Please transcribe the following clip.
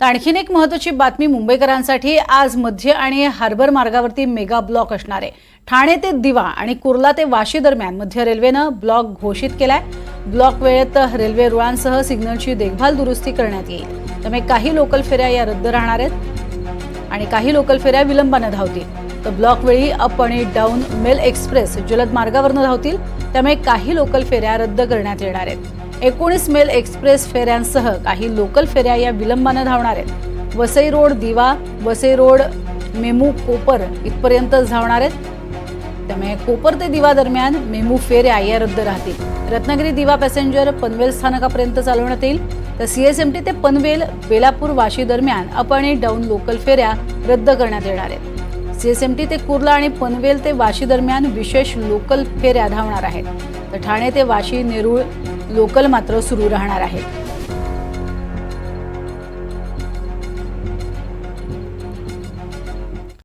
तर आणखीन एक महत्वाची बातमी मुंबईकरांसाठी आज मध्य आणि हार्बर मार्गावरती मेगा ब्लॉक असणार आहे. ठाणे ते दिवा आणि कुर्ला ते वाशी दरम्यान मध्य रेल्वेनं ब्लॉक घोषित केलाय. ब्लॉक वेळेत रेल्वे रुळांसह सिग्नलची देखभाल दुरुस्ती करण्यात येईल. त्यामुळे काही लोकल फेऱ्या या रद्द राहणार आहेत आणि काही लोकल फेऱ्या विलंबानं धावतील. तर ब्लॉक वेळी अप आणि डाऊन मेल एक्सप्रेस जलद मार्गावरनं धावतील त्यामुळे काही लोकल फेऱ्या रद्द करण्यात येणार आहेत. एकोणीस मेल एक्सप्रेस फेऱ्यांसह काही लोकल फेऱ्या या विलंबानं धावणार आहेत. वसई रोड दिवा वसई रोड मेमू कोपर इथपर्यंतच धावणार आहेत. त्यामुळे कोपर ते दिवा दरम्यान मेमू फेऱ्या या रद्द राहतील. रत्नागिरी दिवा पॅसेंजर पनवेल स्थानकापर्यंत चालवण्यात येईल. तर सीएसएमटी ते पनवेल बेलापूर वाशी दरम्यान अप आणि डाऊन लोकल फेऱ्या रद्द करण्यात येणार आहेत. सीएसएमटी ते कुर्ला आणि पनवेल ते वाशी दरम्यान विशेष लोकल फेऱ्या धावणार आहेत. तर ठाणे ते वाशी नेरूळ लोकल मात्र सुरू राहणार आहेत.